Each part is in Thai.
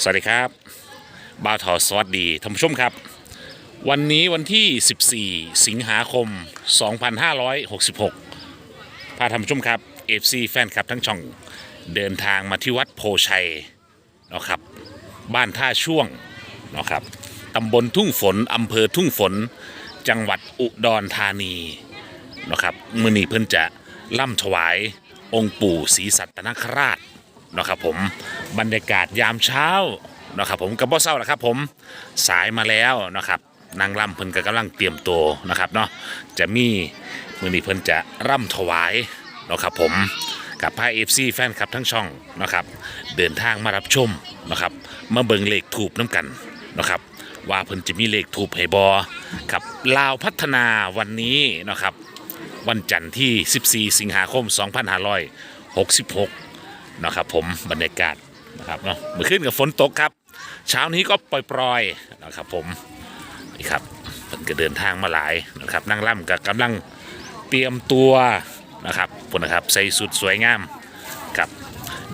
สวัสดีครับบ่าวทอสวัสดีท่านผู้ชมครับ วันนี้วันที่ 14 สิงหาคม 2566 พาท่านผู้ชมครับ FC แฟนคลับทั้งช่องเดินทางมาที่วัดโพชัยเนาะครับบ้านท่าช่วงเนาะครับตำบลทุ่งฝนอำเภอทุ่งฝน จังหวัดอุดรธานีเนาะครับมือนี้เพิ่นจะล่ำถวายองค์ปู่ศรีสัตนคราชเนาะครับผม บรรยากาศยามเช้านะครับผมกับบ่เศร้าแล้วครับผมสายมาแล้วนะครับนางร่ำเพิ่นก็กำลังเตรียมตัวนะครับเนาะจะมีมือนี้เพิ่นจะร่ำถวายนะครับผมกับพายเอฟซีแฟนคลับทั้งช่องนะครับเดินทางมารับชมนะครับมาเบิ่งเลขถูกน้ำกันนะครับว่าเพิ่นจะมีเลขถูกให้บอครับลาวพัฒนาวันนี้นะครับวันจันทร์ที่ 14 สิงหาคม 2566 นะครับผมบรรยากาศ นะครับเนาะเมื่อคืนกับฝนตกครับ เช้านี้ก็ปล่อยๆนะครับผมนี่ครับมันก็เดินทางมาหลายนะครับนั่งล่ำกับกำลังเตรียมตัวนะครับพวกนะครับใส่สุดสวยงามครับ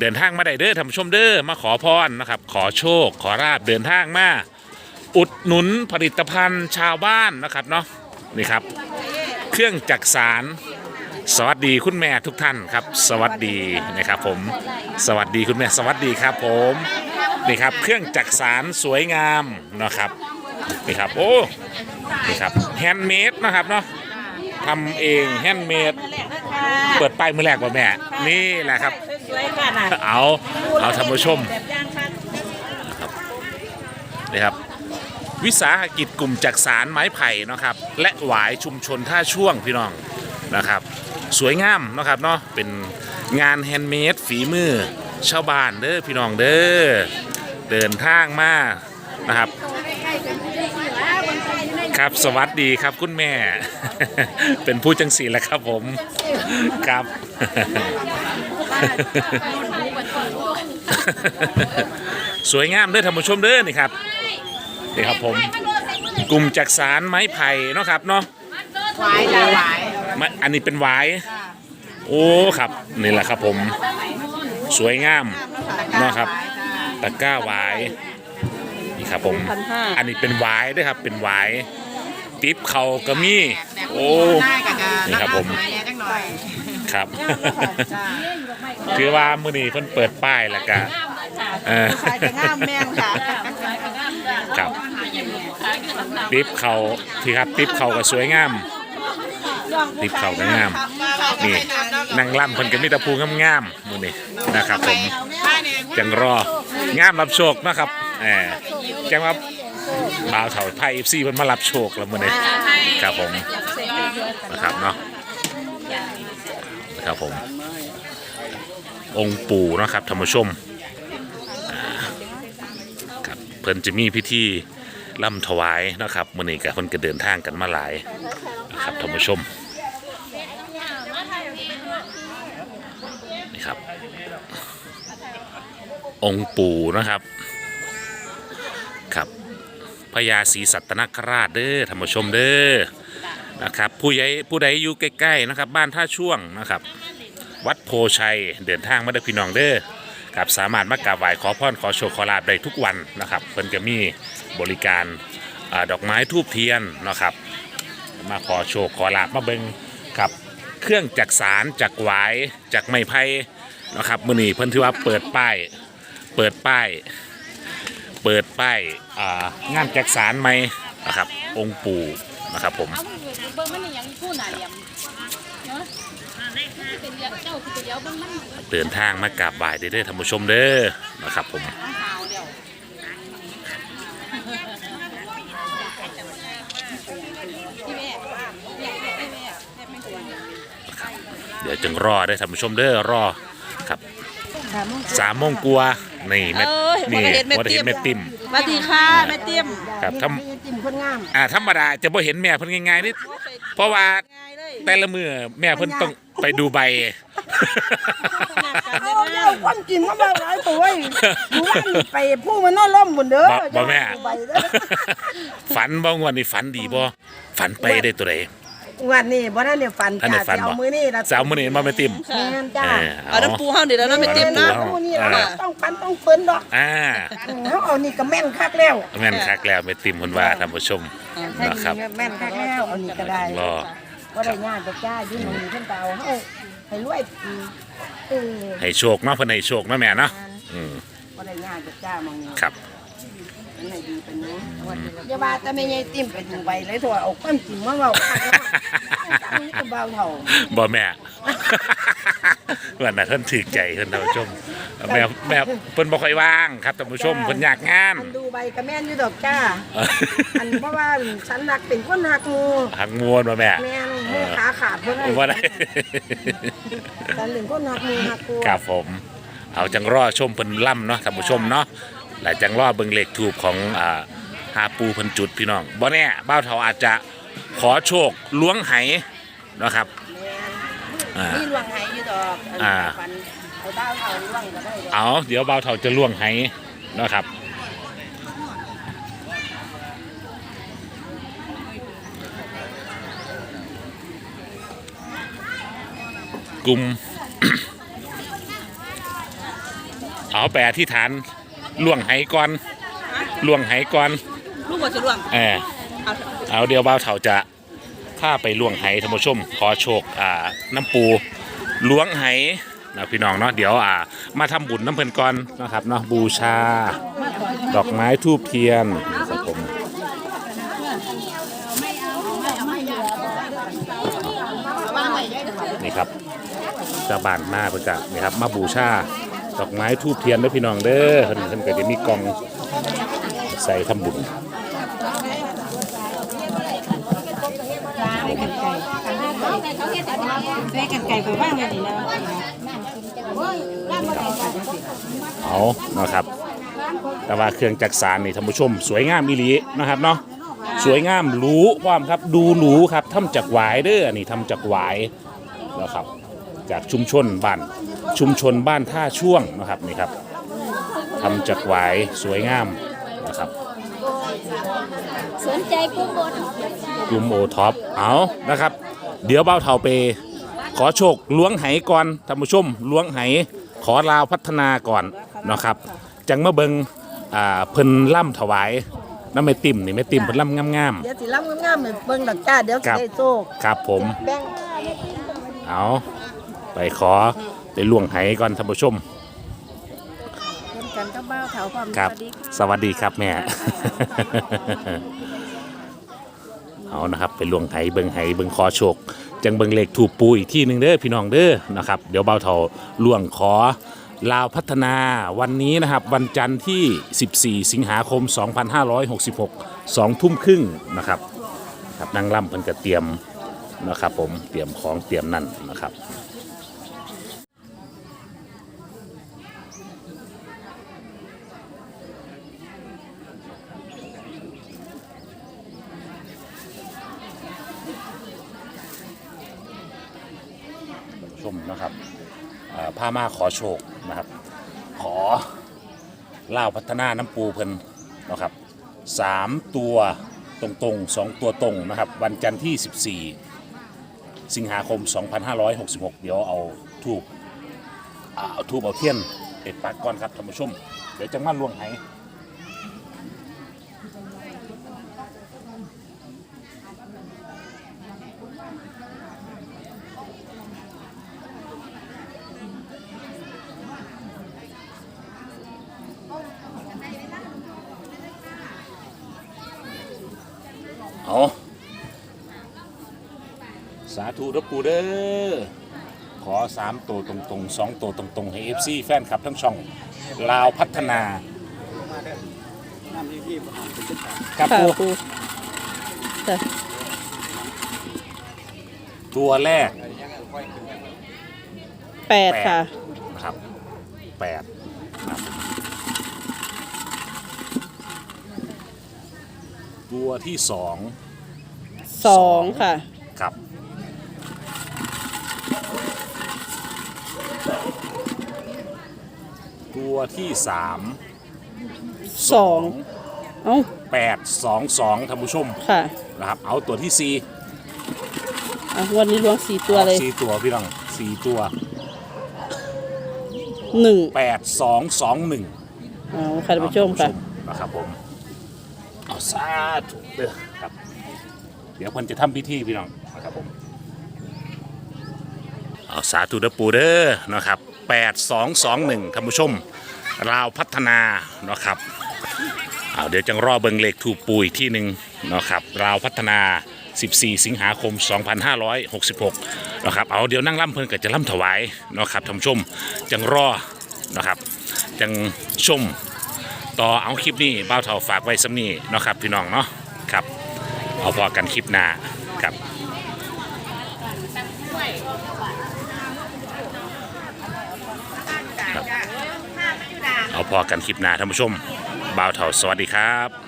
เดินทางมาได้เด้อท่านผู้ชมเด้อมาขอพรนะครับ ขอโชค ขอราบเดินทางมาอุดหนุนผลิตภัณฑ์ชาวบ้านนะครับเนาะนี่ครับ เครื่องจักสาร สวัสดีคุณแม่ทุกท่านครับ สวัสดีนะครับผม สวัสดีคุณแม่สวัสดีครับผมนี่ครับเครื่องจักสารสวยงามนะครับนี่ครับโอ้นี่ครับแฮนด์เมดนะครับเนาะทำเองแฮนด์เมดเปิดป้ายมือแรกว่าแม่ นี่แหละครับ สวยค่ะน่ะเอาเอาท่านผู้ชมแบบย่างค่ะนี่ครับวิสาหกิจกลุ่มจักสารไม้ไผ่นะครับ และหวายชุมชนท่าช่วงพี่น้องนะครับ สวยงามนะครับเนาะเป็นงานแฮนด์เมดฝีมือชาวบ้านเด้อพี่น้องเด้อเดินทางมานะครับครับสวัสดีครับคุณแม่ เป็นผู้จังสีแหละครับผมครับสวยงามเด้อท่านผู้ชมเด้อนี่ครับนี่ครับผม กลุ่มจักสารไม้ไผ่เนาะครับเนาะหวายจ้ะหวาย ไม้อันนี้เป็นหวายโอ้ครับนี่แหละครับผม สวยงามเนาะครับตะกร้าหวายนี่ครับผม อันนี้เป็นหวายด้วยครับเป็นหวายติ๊บเขาก็มีโอ้ได้กับกานี่ครับผมสวยจังหน่อยครับจ้าคือว่ามื้อนี้เพิ่นเปิดป้ายแล้วก็เออขายจะงามแม่งค่ะครับติ๊บเขาที่ครับติ๊บเขาก็สวยงาม ติ๊บเขาก็งาม นี่นางล่ำเพิ่นก็มีแตะพูงามๆมื้อนี้นะครับผมจังรองามรับโชคนะครับแหมจังว่าบ่าวเถาไพ่เอฟซีเพิ่นมารับโชคแล้วมื้อนี้ครับผมนะครับเนาะนะครับผม องค์ปู่เนาะครับท่านผู้ชมอ่าครับเพิ่นจะมีพิธีล่ำถวายนะครับมื้อนี้ก็เพิ่นก็เดินทางกันมาหลายนะครับท่านผู้ชม นี่ครับ องค์ปู่นะครับ ครับพญาศรีสัตนคราชเด้อท่านผู้ชมเด้อนะครับผู้ใหญ่ผู้ใดอยู่ใกล้ๆนะครับ บ้านท่าช่วงนะครับ วัดโพชัยเดินทางมาได้พี่น้องเด้อครับสามารถมากราบไหว้ขอพรขอโชคขอลาบได้ทุกวันนะครับเพิ่นจะมีบริการอดอกไม้ทูบเทียนนะครับ มาขอโชคขอลาบมาเบิงครับ เครื่องจักสารจักหวายจักไม้ไผ่นะครับมื้อนี้เพิ่นถือว่าเปิดป้ายเปิดป้ายเปิดป้ายอ่างานจักสารไหมนะครับ องค์ปู่นะครับผมเอาเบิ่งมันนี่ยังผู้หนาเหลี่ยมเนาะเป็นเลี้ยวเจ้าคือเป็นเลี้ยวเบิ่งมันเดินทางมากราบไหว้เด้อท่านผู้ชมเด้อนะครับผม หาวเดียว เดี๋ยวจึงรอได้อท่านผู้ชมเด้อรอครับสามโมงกลัวานี่แม่เอ้ยนี่บ่ได้เห็นแม่บ่ได้ติ้เห็นมแม่ติ่มสวัสดีค่ะแม่เตี้ยมครับทจิ้มคนงามำอ่าธรรมดาจะบ่เห็นแม่เพิ่นง่ายๆนี่เพราะว่าง่ายเลยแต่ละมือแม่เพิ่นต้องไปดูใบ เอาเอาความจริงมาบอกหลายตัวเว้ยหนูว่าไปผู้มันนอนล่มบนเด้อบ่บ่แม่ไปเด้อฝันบ่งวันนี้ฝันดีบ่ฝันไปได้ตัวใด งวันนี้บ่ได้เนี่ยฝันอันนี้จ้าฝันสิเอาบ่ มือนี่ละสาวมื้อนี้มาไม่ติมแม่นจ้าเออเอาน้ำปูห้องเดี๋ยวแล้วน้ำไม่เตรียมนะเอาเอานี่อ่าล่ะ ต้องปันต้องเปิ้นดอกอ่าเขาเอานี่ก็แม่นคักแล้วแม่นคักแล้วไม่ติมคนว่าท่านผู้ชมให้นะครับดีแม่นคักแล้วเอานี่ก็ได้รอก็ได้ญาติจะจ้าอยู่ตรงนี้เพิ่นก็เอาเฮาให้รวยอืมเออให้โชคเนาะเพิ่นให้โชคเนาะแม่เนาะอืมก็ได้ญาติจะจ้ามองนี้ครับ เป็นให้ดีเป็นนี้อย่าว่าแต่ไม่ใหญ่ติ่มไปถึงใบเลยถั่วเอาความจริงมาเว้าคักแล้วนี่ก็เบาเท่าบ่แม่ วันนั้นเพิ่นถือใจเพิ่นท่านผู้ชม แม่แม่เพิ่นบ่ค่อยว่างครับท่านผู้ชมเพิ่นอยากงาน อันดูใบกระแม่นอยู่ดอกจ้า อันเพราะว่าฉันรักเป็นคนหักงูหักงวนบ่แม่ แม่นมือขาขาดเพิ่นให้บ่ได้ ฉันเป็นคนหักงูหักกูครับผม เอาจังรอชมเพิ่นล่ำเนาะท่านผู้ชมเนาะ หลายจังรอเบิ่งเลขทูบของอ่าหาปูเพิ่นจุดพี่น้องบ่แน่บ้าวเฒ่าอาจจะขอโชคล้วงไหเนาะครับ อ่านี่ลวงไหอยู่ดอกนอ่า ฟันเอาเต้าเท่าลวงก็ได้ดอกเอาเดี๋ยวบ่าวเฒ่าจะล้วงไหเนาะครับ กลุ่ม เอาแปลที่ฐาน ล่วงไหก่อนล่วงไหก่อนลูกบอลจะล่วงเออเอาเอาเดี๋ยวบ่าวเถาจะพาไปล่วงไหท่านผู้ชม ขอโชคอ่าน้ำปูล้วงไหนะพี่น้องเนาะเดี๋ยวอ่ามาทำบุญน้ำเพลินก่อนนะครับเนาะบูชา ดอกไม้ทูบเทียนครับผมนี่ครับเจะบานมาเพื่อนกะนี่ครับมาบูชา ดอกไม้ทูบเทียนด้วยพี่น้องเด้อเพิ่นเพิ่นก็จะมีกล่องใส่ทำบุญเอานะครับ แต่ว่าเครื่องจักสานนี่ท่านผู้ชม สวยงามอีหลีนะครับเนาะสวยงามหรูความครับดูหรูครับทำจากหวายเด้อนี่ทำจากหวายนะครับจากชุมชนบ้าน ชุมชนบ้านท่าช่วงนะครับนี่ครับทำจากหวายสวยงามนะครับสนใจกุ้งบดกลุ่มโอท็อปเอานะครับ เดี๋ยวเบ้าเท่าไป ขอโชคล้วงไหก่อนท่านผู้ชมล้วงไหขอลาวพัฒนาก่อนนะครับ จังมาเบิงอ่าเพิ่นล่ำถวายน้ำไม่ติ่มนี่ไม่ติ่มเพิ่นล่ำงามเดี๋ยวสิล้ำงามๆให้เบิ่งดอกจ้าเดี๋ยวคสิรับได้โชคๆครับผม แบ่ง เอาไปขอ ไปล่วงไหก่อนท่านผู้ชมเพิ่นกันกับบ้าวเถาความครับสวัสดีสวัสดีครับแม่ เอานะครับไปล่วงไหเบิงไหเบิงขอโชค จังเบิงเลขถูกปูอีกที่หนึ่งเด้อพี่น้องเด้อนะครับ เดี๋ยวเบาเทาล่วงขอลาวพัฒนาวันนี้นะครับ วันจันทร์ที่ 14 สิงหาคม 2566 2ทุ่มครึ่งนะครับครับนางล่ำเพิ่นก็เตรียมนะครับผมเตรียมของเตรียมนั่นนะครับ ชมนะครับ พามาขอโชคนะครับ ขอเล่าพัฒนาน้ำปูเพิ่นนะครับสามตัวตรงๆสองตัวตรงนะครับ วันจันทร์ที่ 14 สิงหาคม 2566 เดี๋ยวเอาทูบเอาทูบเอาเทียนเด็ดปากก่อนครับท่านผู้ชม เดี๋ยวจะมาล่วงไห เอา สาธุรับปูเด้อขอสามตัวตรงๆสองตัวตรงๆให้เอฟซีแฟนคลับทั้งช่อง ลาวพัฒนาครับปูตัวแรกแปดค่ะ นะครับแปดครับตัวที่สองสองค่ะ ครับ ตัวที่สามสองเอ้าแปดสองสองท่านผู้ชมค่ะนะครับ เอาตัวที่สี่อะงวันนี้ล้วงสี่ตัวเลยสี่ตัวพี่น้องสี่ตัวหนึ่งแปดสองสองหนึ่งเอาค่ะท่านผู้ชมค่ะนะครับผมเอาสาธุเด้อครับ เดี๋ยวเพิ่นจะทำพิธีพี่น้องนะครับผมเอาสาธุเด้อปูเด้อนะครับแปดสองสองหนึ่งท่านผู้ชม ราวพัฒนานะครับเอาเดี๋ยวจังรอเบิงเลขถูกปูอีกที่หนึ่งนะครับราวพัฒนา 14 สิงหาคม 2566นะครับเอาเดี๋ยวนั่งล่ำเพิ่นก็จะล่ำถวายนะครับท่านชมจังรอนะครับจังชมต่อเอาคลิปนี้บ้าวเท่าฝากไว้สำนีเนาะครับพี่น้องเนาะครับเอาพอกันคลิปหน้าครับครับ เอาพอกันคลิปหน้าท่านผู้ชมบ่าวเท่าสวัสดีครับ